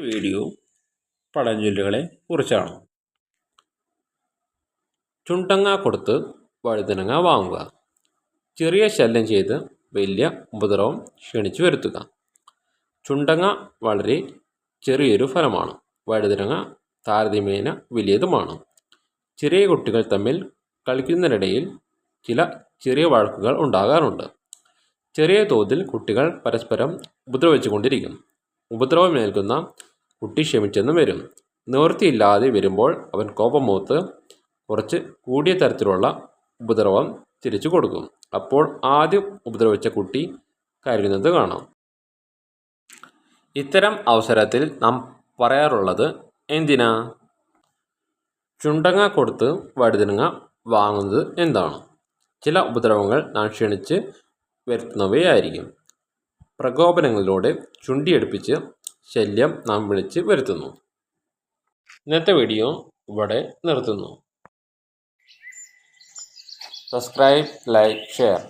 Video പഴഞ്ചൊല്ലുകളെ കുറിച്ചാണ്. ചുണ്ടങ്ങ കൊടുത്ത് വഴുതനങ്ങ വാങ്ങുക. ചെറിയ ശല്യം ചെയ്ത് വലിയ ഉപദ്രവം ക്ഷണിച്ചു വരുത്തുക. ചുണ്ടങ്ങ വളരെ ചെറിയൊരു ഫലമാണ്. വഴുതനങ്ങ താരതമ്യേന വലിയതുമാണ്. ചെറിയ കുട്ടികൾ തമ്മിൽ കളിക്കുന്നതിനിടയിൽ ചില ചെറിയ വഴക്കുകൾ ഉണ്ടാകാറുണ്ട്. ചെറിയ തോതിൽ കുട്ടികൾ പരസ്പരം ഉപദ്രവിച്ചുകൊണ്ടിരിക്കും. ഉപദ്രവമേൽക്കുന്ന കുട്ടി ക്ഷമിച്ചെന്നും വരും. നിവൃത്തിയില്ലാതെ വരുമ്പോൾ അവൻ കോപം മൂത്ത് കുറച്ച് കൂടിയ തരത്തിലുള്ള ഉപദ്രവം തിരിച്ചു കൊടുക്കും. അപ്പോൾ ആദ്യം ഉപദ്രവിച്ച കുട്ടി കരുതുന്നത് കാണാം. ഇത്തരം അവസരത്തിൽ നാം പറയാറുള്ളത് എന്തിനാ? ചുണ്ടങ്ങ കൊടുത്ത് വഴുതനങ്ങ വാങ്ങുന്നത് എന്താണ്? ചില ഉപദ്രവങ്ങൾ നാം ക്ഷണിച്ച് വരുത്തുന്നവയായിരിക്കും. പ്രകോപനങ്ങളിലൂടെ ചുണ്ടിയെടുപ്പിച്ച് ശല്യം നാം വിളിച്ച് വരുത്തുന്നു. ഇന്നത്തെ വീഡിയോ ഇവിടെ നിർത്തുന്നു. Subscribe like share